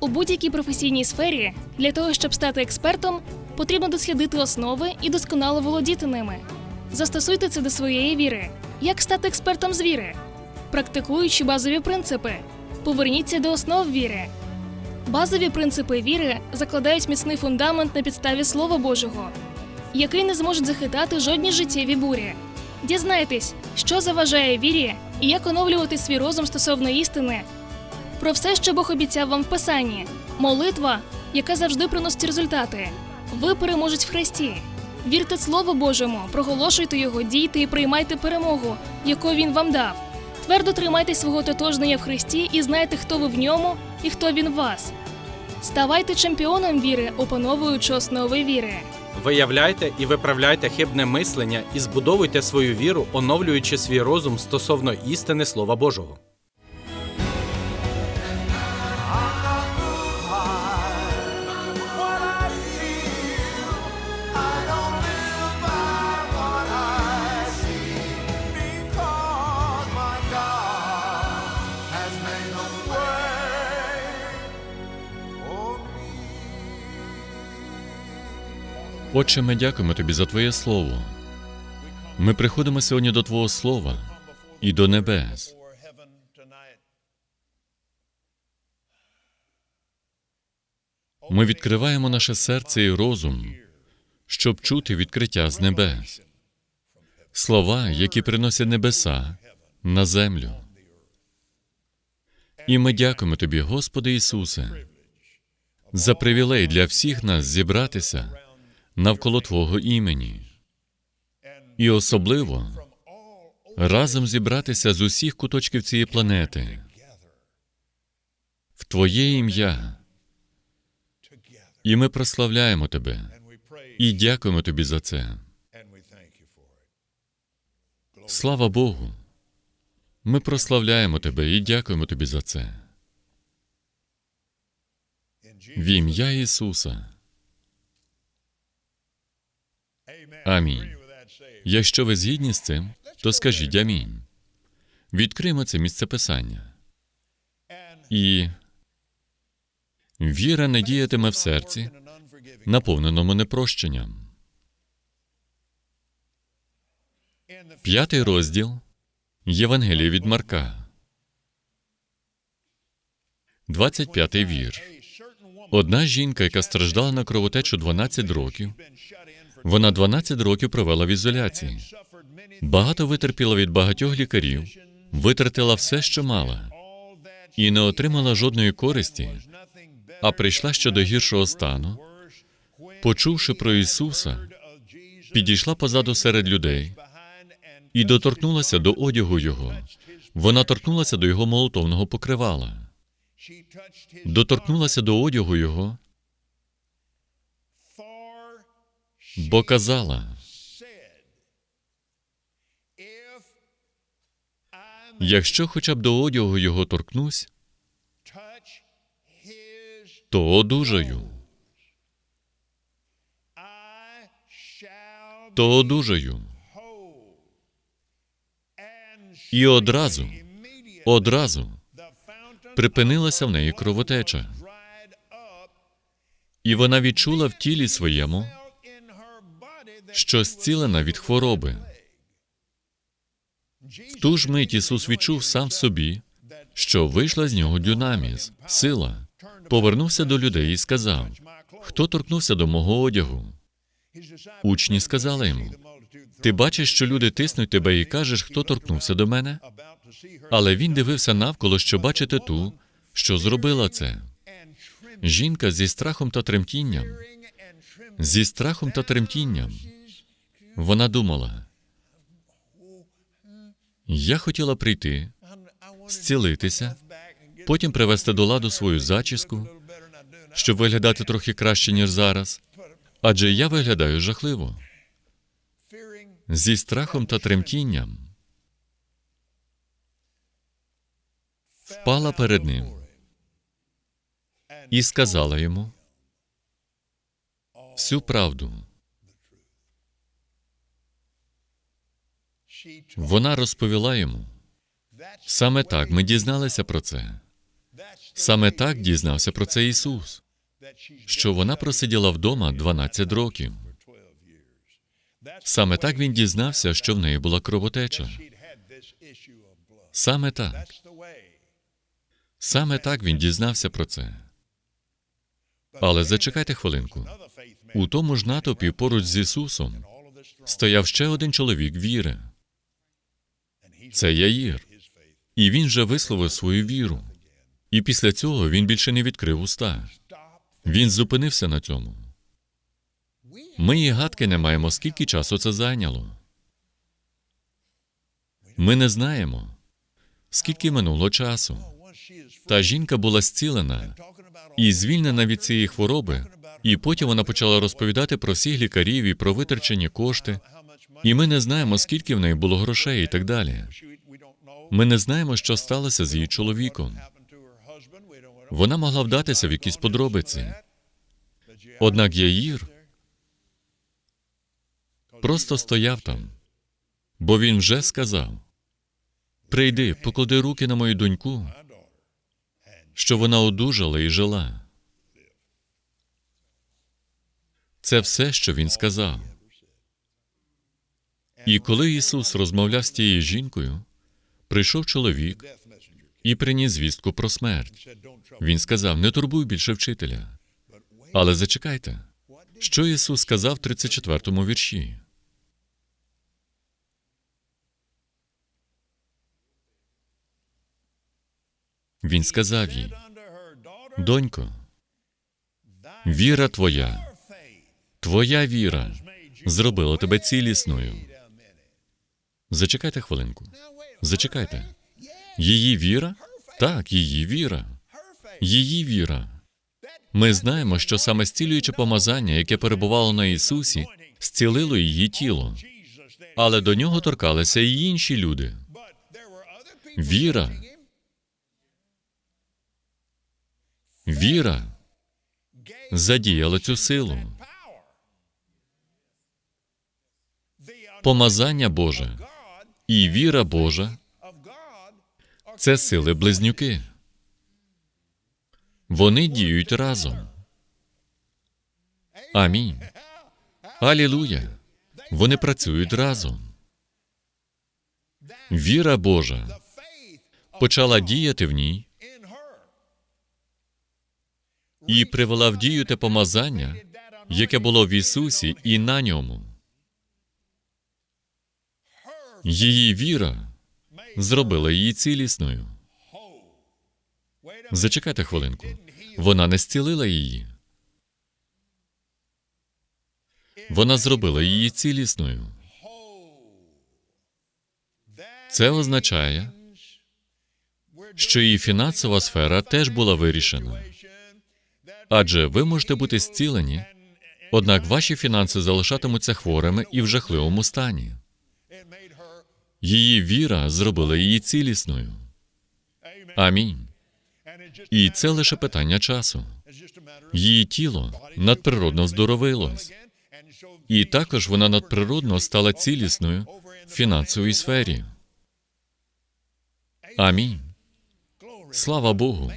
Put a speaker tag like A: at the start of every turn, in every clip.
A: У будь-якій професійній сфері для того, щоб стати експертом, потрібно дослідити основи і досконало володіти ними. Застосуйте це до своєї віри. Як стати експертом з віри? Практикуючи базові принципи. Поверніться до основ віри. Базові принципи віри закладають міцний фундамент на підставі Слова Божого, який не зможуть захитати жодні життєві бурі. Дізнайтесь, що заважає вірі і як оновлювати свій розум стосовно істини, про все, що Бог обіцяв вам в Писанні. Молитва, яка завжди приносить результати. Ви переможете в Христі. Вірте Слову Божому, проголошуйте його, дійте і приймайте перемогу, яку він вам дав. Твердо тримайте свого тотожнення в Христі і знайте, хто ви в ньому і хто він в вас. Ставайте чемпіоном віри, опановуючи основи віри.
B: Виявляйте і виправляйте хибне мислення і збудовуйте свою віру, оновлюючи свій розум стосовно істини Слова Божого.
C: Отче, ми дякуємо тобі за Твоє Слово. Ми приходимо сьогодні до Твого Слова і до небес. Ми відкриваємо наше серце і розум, щоб чути відкриття з небес, слова, які приносять небеса на землю. І ми дякуємо Тобі, Господи Ісусе, за привілей для всіх нас зібратися навколо Твого імені. І особливо разом зібратися з усіх куточків цієї планети в Твоє ім'я. І ми прославляємо Тебе і дякуємо Тобі за це. Слава Богу! Ми прославляємо Тебе і дякуємо Тобі за це. В ім'я Ісуса. Амінь. Якщо ви згідні з цим, то скажіть амінь. Відкриємо це місце писання. І віра не діятиме в серці, наповненому непрощенням. П'ятий розділ Євангелія від Марка. 25-й вір. Одна жінка, яка страждала на кровотечу 12 років, вона 12 років провела в ізоляції. Багато витерпіла від багатьох лікарів, витратила все, що мала, і не отримала жодної користі, а прийшла ще до гіршого стану, почувши про Ісуса, підійшла позаду серед людей і доторкнулася до одягу Його. Вона торкнулася до Його молотовного покривала, доторкнулася до одягу Його, бо казала, якщо хоча б до одягу Його торкнусь, то одужаю, то одужаю. І одразу, одразу припинилася в неї кровотеча, і вона відчула в тілі своєму, що зцілена від хвороби. В ту ж мить Ісус відчув сам в собі, що вийшла з нього дюнаміс, сила, повернувся до людей і сказав: Хто торкнувся до мого одягу? Учні сказали йому: Ти бачиш, що люди тиснуть тебе і кажеш, хто торкнувся до мене? Але він дивився навколо, щоб бачити ту, що зробила це. Жінка зі страхом та тремтінням, зі страхом та тремтінням. Вона думала: я хотіла прийти, зцілитися, потім привести до ладу свою зачіску, щоб виглядати трохи краще, ніж зараз. Адже я виглядаю жахливо. Зі страхом та тремтінням впала перед ним і сказала йому всю правду. Вона розповіла йому. Саме так ми дізналися про це. Саме так дізнався про це Ісус, що вона просиділа вдома 12 років. Саме так він дізнався, що в неї була кровотеча. Саме так. Саме так він дізнався про це. Але зачекайте хвилинку. У тому ж натовпі поруч з Ісусом стояв ще один чоловік віри. Це Яїр. І він же висловив свою віру. І після цього він більше не відкрив уста. Він зупинився на цьому. Ми і гадки не маємо, скільки часу це зайняло. Ми не знаємо, скільки минуло часу. Та жінка була зцілена і звільнена від цієї хвороби, і потім вона почала розповідати про всіх лікарів і про витрачені кошти. І ми не знаємо, скільки в неї було грошей і так далі. Ми не знаємо, що сталося з її чоловіком. Вона могла вдатися в якісь подробиці. Однак Яїр просто стояв там, бо він вже сказав: прийди, поклади руки на мою доньку, що вона одужала і жила. Це все, що він сказав. І коли Ісус розмовляв з тією жінкою, прийшов чоловік і приніс звістку про смерть. Він сказав: не турбуй більше вчителя. Але зачекайте, що Ісус сказав в 34-му вірші. Він сказав їй, донько, віра твоя, твоя віра зробила тебе цілісною. Зачекайте хвилинку. Зачекайте. Її віра? Так, її віра. Її віра. Ми знаємо, що саме зцілююче помазання, яке перебувало на Ісусі, зцілило її тіло. Але до нього торкалися і інші люди. Віра. Віра задіяла цю силу. Помазання Боже і віра Божа це сили близнюки. Вони діють разом. Амінь. Алілуя. Вони працюють разом. Віра Божа почала діяти в ній і привела в дію те помазання, яке було в Ісусі і на ньому. Її віра зробила її цілісною. Зачекайте хвилинку. Вона не зцілила її. Вона зробила її цілісною. Це означає, що її фінансова сфера теж була вирішена. Адже ви можете бути зцілені, однак ваші фінанси залишатимуться хворими і в жахливому стані. Її віра зробила її цілісною. Амінь. І це лише питання часу. Її тіло надприродно здоровилось, і також вона надприродно стала цілісною в фінансовій сфері. Амінь. Слава Богу.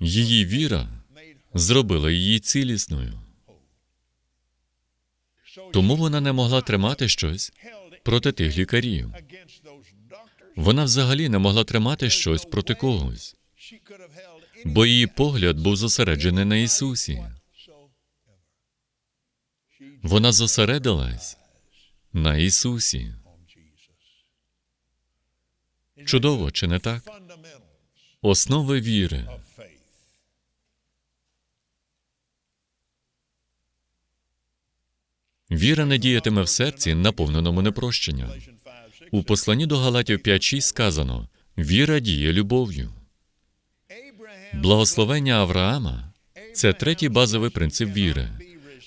C: Її віра зробила її цілісною. Тому вона не могла тримати щось проти тих лікарів. Вона взагалі не могла тримати щось проти когось, бо її погляд був зосереджений на Ісусі. Вона зосередилась на Ісусі. Чудово, чи не так? Основи віри. Віра не діятиме в серці, наповненому непрощенням. У посланні до Галатів 5.6 сказано: віра діє любов'ю. Благословення Авраама це третій базовий принцип віри.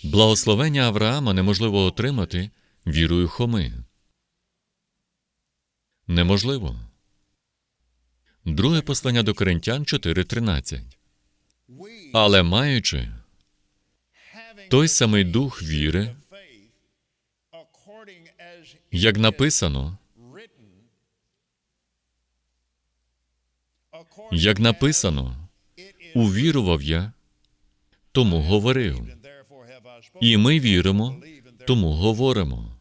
C: Благословення Авраама неможливо отримати вірою Хоми. Неможливо. Друге послання до Коринтян 4.13. Але маючи той самий дух віри, як написано, як написано, Увірував я, тому говорив. І ми віримо, тому говоримо.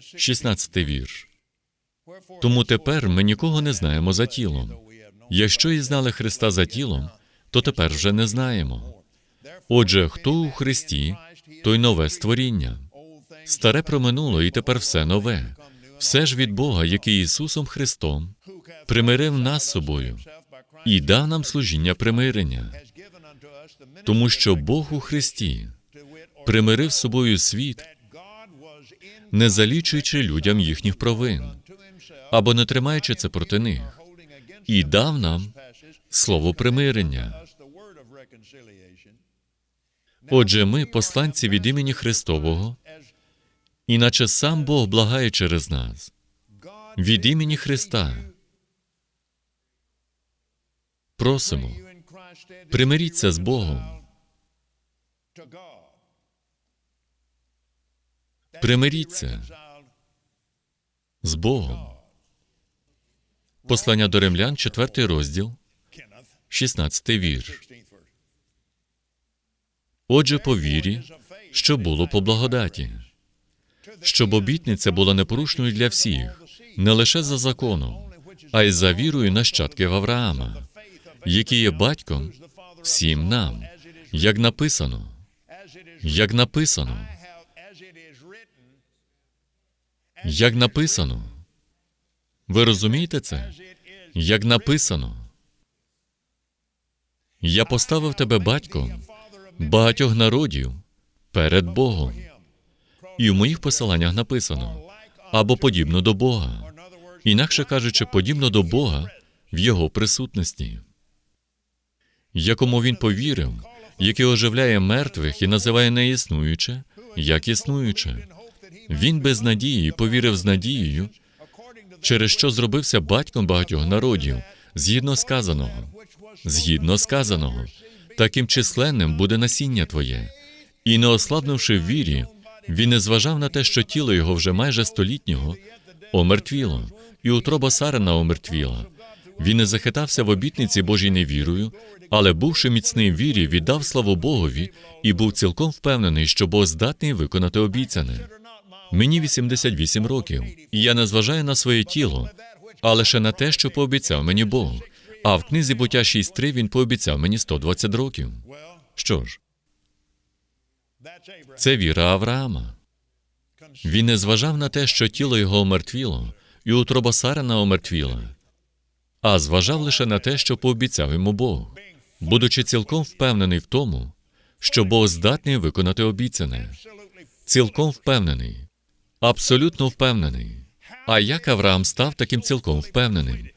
C: 16 вірш. Тому тепер ми нікого не знаємо за тілом. Якщо і знали Христа за тілом, то тепер вже не знаємо. Отже, хто у Христі, той нове створіння. Старе проминуло, і тепер все нове. Все ж від Бога, який Ісусом Христом примирив нас з собою і дав нам служіння примирення, тому що Бог у Христі примирив з собою світ, не залічуючи людям їхніх провин, або не тримаючи це проти них, і дав нам слово примирення. Отже, ми, посланці від імені Христового, іначе сам Бог благає через нас, від імені Христа. Просимо, примиріться з Богом, примиріться з Богом. Послання до римлян, 4 розділ, 16 вірш. Отже, по вірі, що було по благодаті, щоб обітниця була непорушною для всіх, не лише за законом, а й за вірою нащадків Авраама, який є батьком всім нам, як написано, як написано, як написано. Ви розумієте це? Як написано. Я поставив тебе батьком багатьох народів перед Богом. І в моїх посиланнях написано або подібно до Бога, інакше кажучи, подібно до Бога в Його присутності, якому він повірив, який оживляє мертвих і називає неіснуюче, як існуюче. Він без надії повірив з надією, через що зробився батьком багатьох народів, згідно сказаного, згідно сказаного, таким численним буде насіння твоє. І не ослабнувши в вірі, він не зважав на те, що тіло його вже майже столітнього омертвіло, і утроба Сарина омертвіла. Він не захитався в обітниці Божій невірою, але, бувши міцний в вірі, віддав славу Богові і був цілком впевнений, що Бог здатний виконати обіцяне. Мені 88 років, і я не зважаю на своє тіло, а лише на те, що пообіцяв мені Бог. А в книзі буття 6.3 він пообіцяв мені 120 років. Що ж, це віра Авраама. Він не зважав на те, що тіло його омертвіло, і утроба Сарина омертвіла, а зважав лише на те, що пообіцяв йому Бог, будучи цілком впевнений в тому, що Бог здатний виконати обіцяне. Цілком впевнений, абсолютно впевнений. А як Авраам став таким цілком впевненим?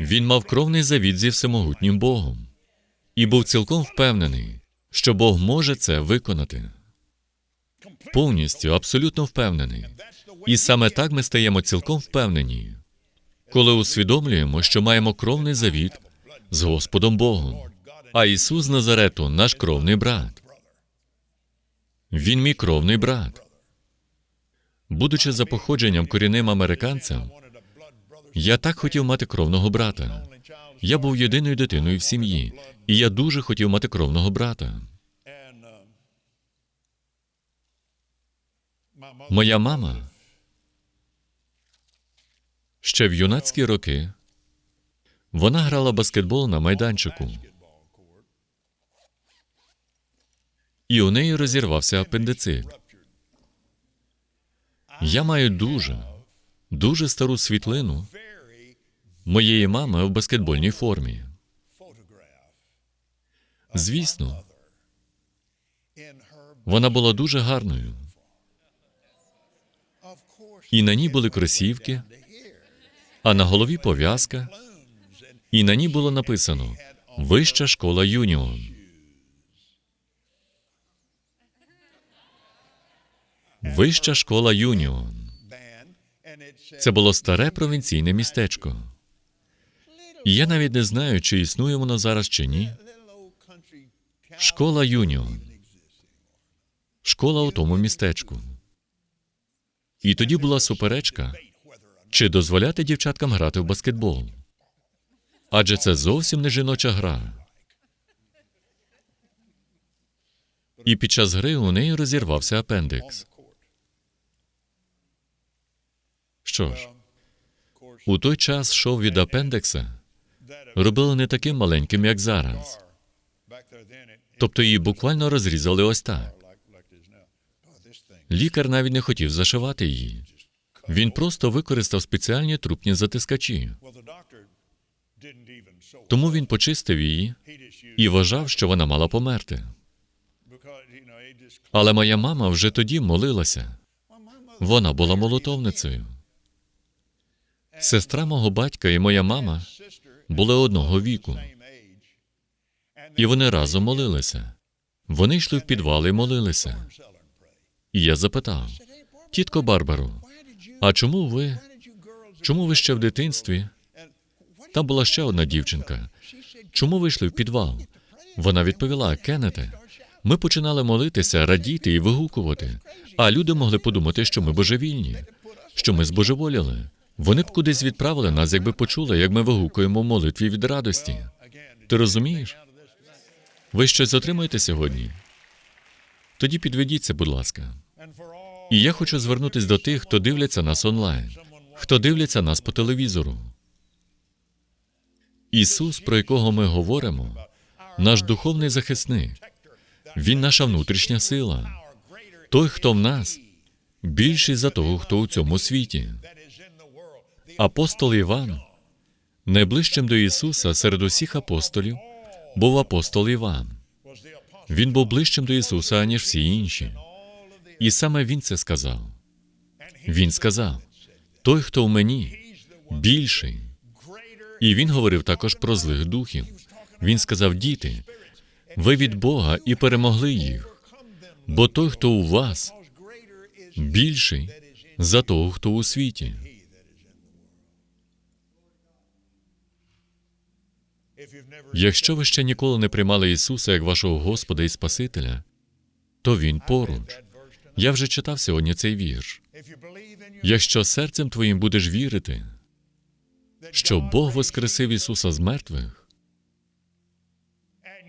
C: Він мав кровний завіт зі всемогутнім Богом і був цілком впевнений, що Бог може це виконати. Повністю, абсолютно впевнений. І саме так ми стаємо цілком впевнені, коли усвідомлюємо, що маємо кровний завіт з Господом Богом. А Ісус Назарету наш кровний брат. Він мій кровний брат. Будучи за походженням корінним американцем, я так хотів мати кровного брата. Я був єдиною дитиною в сім'ї, і я дуже хотів мати кровного брата. Моя мама ще в юнацькі роки вона грала баскетбол на майданчику. І у неї розірвався апендицит. Я маю дуже, дуже стару світлину моєї мами в баскетбольній формі. Звісно, вона була дуже гарною. І на ній були кросівки, а на голові пов'язка, і на ній було написано Вища школа Юніон. Вища школа Юніон. Це було старе провінційне містечко. І я навіть не знаю, чи існує воно зараз чи ні. Школа Юніон. Школа у тому містечку. І тоді була суперечка, чи дозволяти дівчаткам грати в баскетбол? Адже це зовсім не жіноча гра. І під час гри у неї розірвався апендикс. Що ж, у той час шов від апендекса робили не таким маленьким, як зараз. Тобто її буквально розрізали ось так. Лікар навіть не хотів зашивати її. Він просто використав спеціальні трупні затискачі. Тому він почистив її і вважав, що вона мала померти. Але моя мама вже тоді молилася. Вона була молотовницею. Сестра мого батька і моя мама були одного віку, і вони разом молилися. Вони йшли в підвал і молилися. І я запитав: тітко Барбару, а чому ви? Чому ви ще в дитинстві? Там була ще одна дівчинка. Чому ви йшли в підвал? Вона відповіла: Кеннете, ми починали молитися, радіти і вигукувати. А люди могли подумати, що ми божевільні, що ми збожеволіли. Вони б кудись відправили нас, якби почули, як ми вигукуємо в молитві від радості. Ти розумієш? Ви щось отримаєте сьогодні? Тоді підведіться, будь ласка. І я хочу звернутися до тих, хто дивляться нас онлайн, хто дивляться нас по телевізору. Ісус, про якого ми говоримо, наш духовний захисник, Він наша внутрішня сила. Той, хто в нас, більший за того, хто у цьому світі. Апостол Іван, найближчим до Ісуса серед усіх апостолів, був апостол Іван. Він був ближчим до Ісуса, аніж всі інші. І саме Він це сказав. Він сказав: той, хто в мені, більший. І він говорив також про злих духів. Він сказав: діти, ви від Бога і перемогли їх, бо той, хто у вас, більший за того, хто у світі. Якщо ви ще ніколи не приймали Ісуса як вашого Господа і Спасителя, то Він поруч. Я вже читав сьогодні цей вірш. Якщо серцем твоїм будеш вірити, що Бог воскресив Ісуса з мертвих,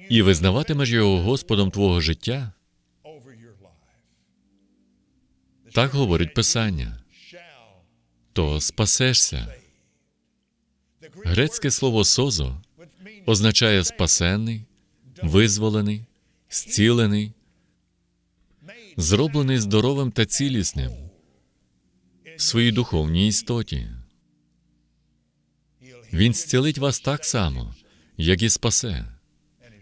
C: і визнаватимеш Його Господом твого життя, так говорить Писання, то спасешся. Грецьке слово созо означає спасенний, визволений, зцілений, зроблений здоровим та цілісним в своїй духовній істоті. Він зцілить вас так само, як і спасе.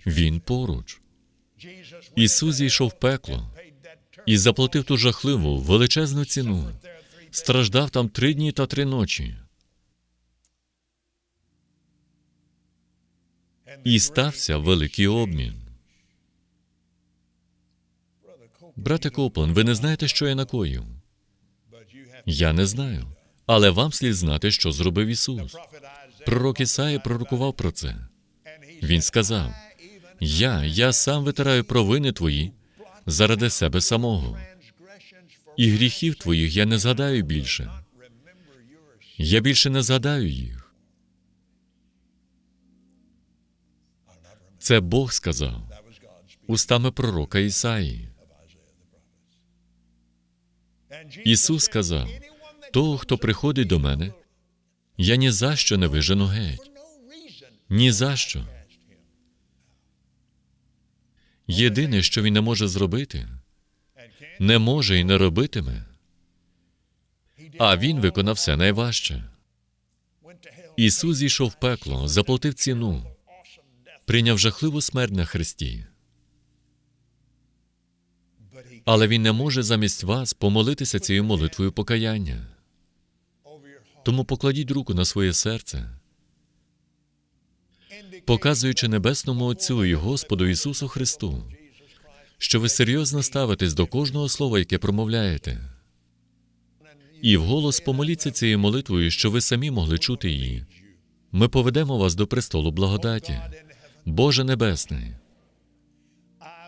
C: Він поруч. Ісус зійшов в пекло і заплатив ту жахливу величезну ціну. Страждав там три дні та три ночі. І стався великий обмін. Брате Коплен, ви не знаєте, що я накоїв? Я не знаю. Але вам слід знати, що зробив Ісус. Пророк Ісаї пророкував про це. Він сказав: Я, я сам витираю провини твої заради себе самого, і гріхів твоїх я не згадаю більше. Я більше не згадаю їх. Це Бог сказав устами пророка Ісаї. Ісус сказав: того, хто приходить до мене, я ні за що не вижену геть. Ні за що. Єдине, що він не може зробити, не може і не робитиме. А він виконав все найважче. Ісус зійшов в пекло, заплатив ціну, прийняв жахливу смерть на хресті. Але він не може замість вас помолитися цією молитвою покаяння. Тому покладіть руку на своє серце, показуючи Небесному Отцю і Господу Ісусу Христу, що ви серйозно ставитесь до кожного слова, яке промовляєте. І вголос помоліться цією молитвою, що ви самі могли чути її. Ми поведемо вас до престолу благодаті. Боже Небесний,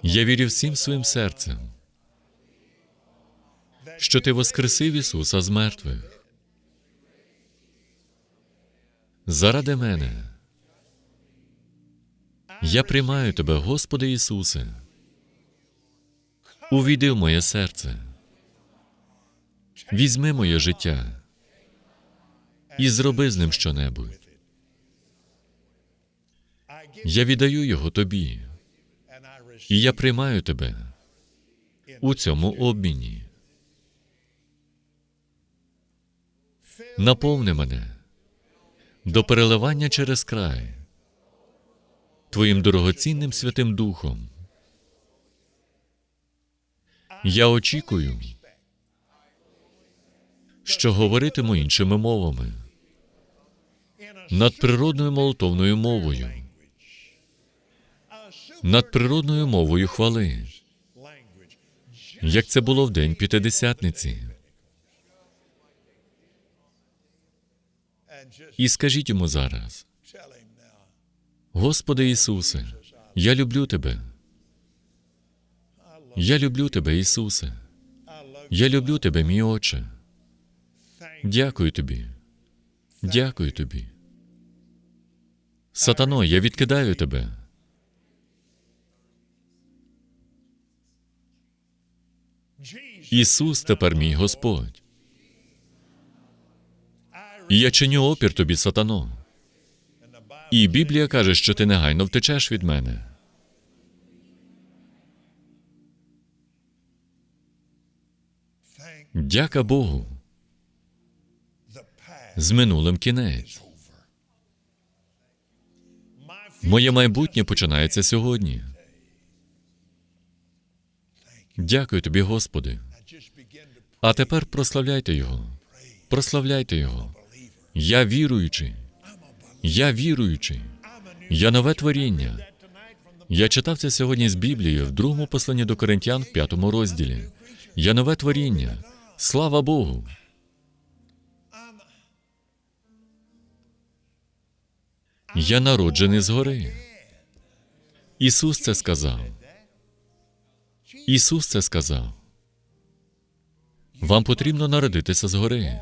C: я вірю всім своїм серцем, що Ти воскресив Ісуса з мертвих. Заради мене. Я приймаю Тебе, Господи Ісусе, Увійди в моє серце. Візьми моє життя і зроби з ним щонебудь. Я віддаю його тобі, і я приймаю тебе у цьому обміні. Наповни мене до переливання через край Твоїм дорогоцінним Святим Духом. Я очікую, що говоритиму іншими мовами, надприродною молитовною мовою, надприродною мовою хвали, як це було в день П'ятидесятниці. І скажіть йому зараз, Господи Ісусе, я люблю Тебе. Я люблю Тебе, Ісусе. Я люблю Тебе, мій Отче. Дякую Тобі. Дякую Тобі. Сатано, я відкидаю тебе. Ісус тепер мій Господь. Я чиню опір тобі, сатано. І Біблія каже, що ти негайно втечеш від мене. Дяка Богу. З минулим кінець. Моє майбутнє починається сьогодні. Дякую тобі, Господи. А тепер прославляйте Його. Прославляйте Його. Я віруючий. Я віруючий. Я нове творіння. Я читав це сьогодні з Біблії в другому посланні до Коринтян в п'ятому розділі. Я нове творіння. Слава Богу. Я народжений згори. Ісус це сказав. Ісус це сказав. Вам потрібно народитися згори.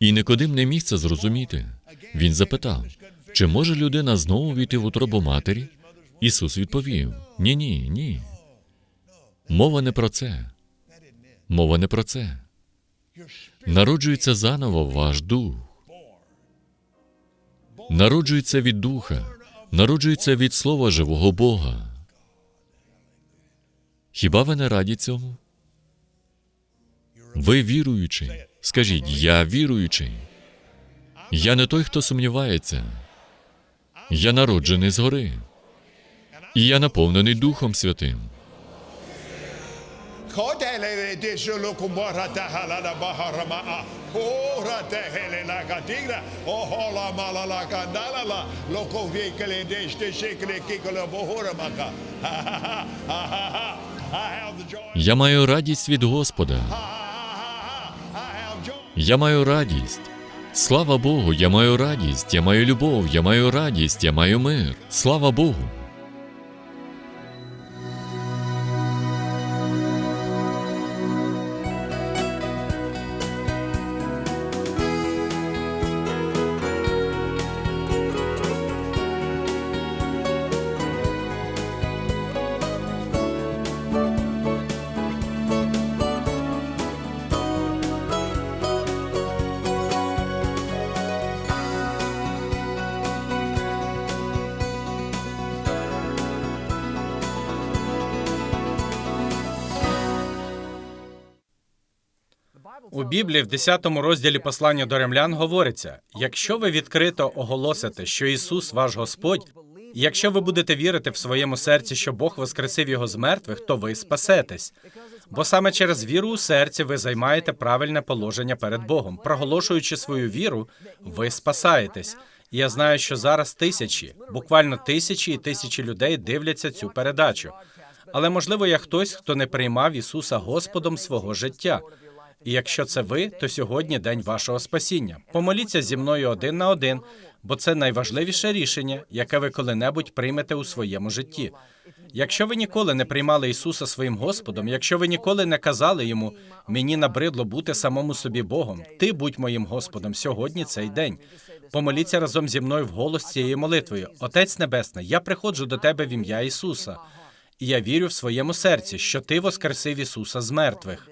C: І Никодим не міг це зрозуміти. Він запитав, чи може людина знову війти в утробу матері? Ісус відповів: Ні, ні, ні. Мова не про це. Мова не про це. Народжується заново ваш дух. Народжується від духа, народжується від слова живого Бога. Хіба ви не раді цьому? Ви віруючий. Скажіть, я віруючий. Я не той, хто сумнівається. Я народжений згори. І я наповнений Духом Святим. Я маю радість від Господа. Я маю радість. Слава Богу, я маю радість, я маю любов, я маю радість, я маю мир. Слава Богу.
B: Біблії в 10 розділі послання до римлян говориться: якщо ви відкрито оголосите, що Ісус ваш Господь, і якщо ви будете вірити в своєму серці, що Бог воскресив його з мертвих, то ви спасетесь. Бо саме через віру у серці ви займаєте правильне положення перед Богом. Проголошуючи свою віру, ви спасаєтесь. Я знаю, що зараз тисячі, буквально тисячі і тисячі людей дивляться цю передачу. Але можливо, є хтось, хто не приймав Ісуса Господом свого життя. І якщо це ви, то сьогодні день вашого спасіння. Помоліться зі мною один на один, бо це найважливіше рішення, яке ви коли-небудь приймете у своєму житті. Якщо ви ніколи не приймали Ісуса своїм Господом, якщо ви ніколи не казали йому мені набридло бути самому собі Богом, ти будь моїм Господом сьогодні цей день. Помоліться разом зі мною вголос цією молитвою. Отець Небесний, я приходжу до тебе в ім'я Ісуса. І я вірю в своєму серці, що ти воскресив Ісуса з мертвих.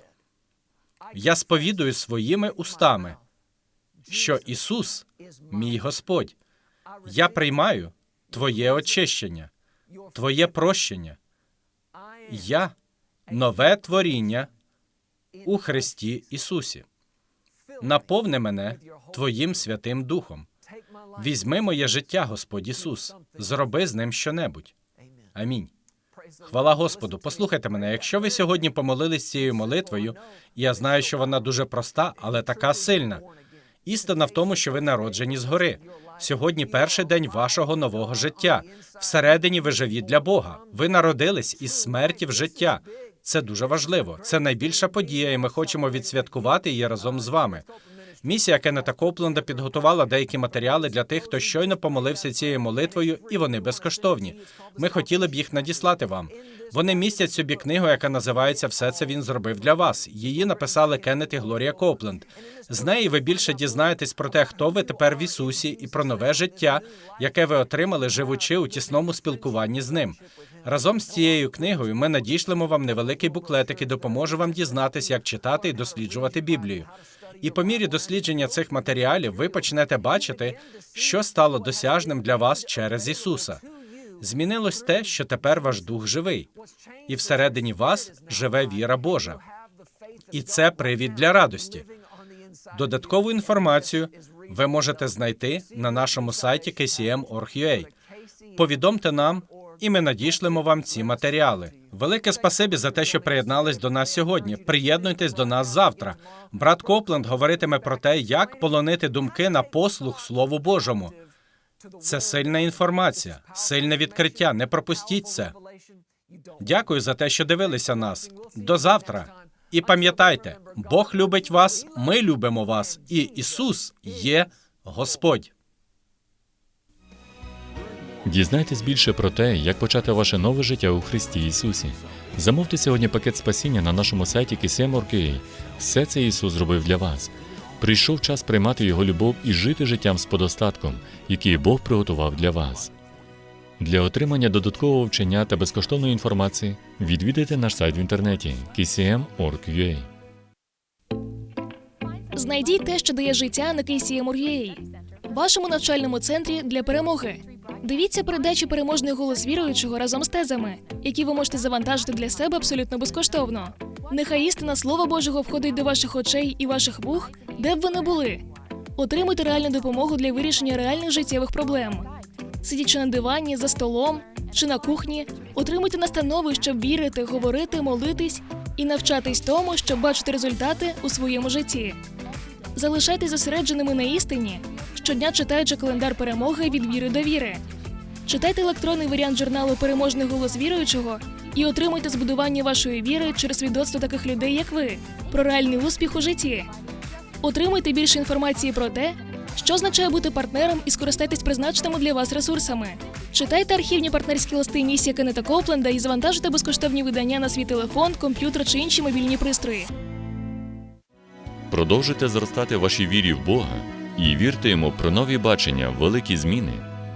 B: Я сповідую своїми устами, що Ісус мій Господь. Я приймаю Твоє очищення, Твоє прощення. Я нове творіння у Христі Ісусі. Наповни мене Твоїм Святим Духом. Візьми моє життя, Господь Ісус, зроби з ним щонебудь. Амінь. Хвала Господу. Послухайте мене. Якщо ви сьогодні помолились цією молитвою, я знаю, що вона дуже проста, але така сильна. Істина в тому, що ви народжені згори. Сьогодні перший день вашого нового життя. Всередині ви живі для Бога. Ви народились із смерті в життя. Це дуже важливо. Це найбільша подія, і ми хочемо відсвяткувати її разом з вами. Місія Кеннета Копленда підготувала деякі матеріали для тих, хто щойно помолився цією молитвою, і вони безкоштовні. Ми хотіли б їх надіслати вам. Вони містять собі книгу, яка називається Все це він зробив для вас. Її написали Кеннет і Глорія Копленд. З неї ви більше дізнаєтесь про те, хто ви тепер в Ісусі, і про нове життя, яке ви отримали, живучи у тісному спілкуванні з ним. Разом з цією книгою ми надішлемо вам невеликий буклет, який допоможе вам дізнатись, як читати і досліджувати Біблію. І по мірі дослідження цих матеріалів ви почнете бачити, що стало досяжним для вас через Ісуса. Змінилось те, що тепер ваш дух живий, і всередині вас живе віра Божа. І це привід для радості. Додаткову інформацію ви можете знайти на нашому сайті kcm.org.ua. Повідомте нам, і ми надішлемо вам ці матеріали. Велике спасибі за те, що приєднались до нас сьогодні. Приєднуйтесь до нас завтра. Брат Копленд говоритиме про те, як полонити думки на послух Слову Божому. Це сильна інформація, сильне відкриття. Не пропустіть це. Дякую за те, що дивилися нас. До завтра. І пам'ятайте, Бог любить вас, ми любимо вас, і Ісус є Господь.
C: Дізнайтесь більше про те, як почати ваше нове життя у Христі Ісусі. Замовте сьогодні пакет спасіння на нашому сайті KSM.org.ua. Все це Ісус зробив для вас. Прийшов час приймати Його любов і жити життям з подостатком, який Бог приготував для вас. Для отримання додаткового вчення та безкоштовної інформації відвідайте наш сайт в інтернеті kcm.org.ua.
A: Знайдіть те, що дає життя на KCM.org.ua, вашому навчальному центрі для перемоги. Дивіться передачі переможний голос віруючого разом з тезами, які ви можете завантажити для себе абсолютно безкоштовно. Нехай істина Слова Божого входить до ваших очей і ваших вух, де б ви не були. Отримуйте реальну допомогу для вирішення реальних життєвих проблем. Сидячи на дивані, за столом чи на кухні, отримуйте настанови, щоб вірити, говорити, молитись і навчатись тому, щоб бачити результати у своєму житті. Залишайтесь зосередженими на істині, щодня читаючи календар перемоги від віри до віри. Читайте електронний варіант журналу Переможний голос віруючого і отримуйте збудування вашої віри через свідоцтво таких людей, як ви, про реальний успіх у житті. Отримуйте більше інформації про те, що означає бути партнером і скористайтесь призначеними для вас ресурсами. Читайте архівні партнерські листи місія Кеннета Копленда і завантажуйте безкоштовні видання на свій телефон, комп'ютер чи інші мобільні пристрої.
C: Продовжуйте зростати вашій вірі в Бога і вірте йому про нові бачення, великі зміни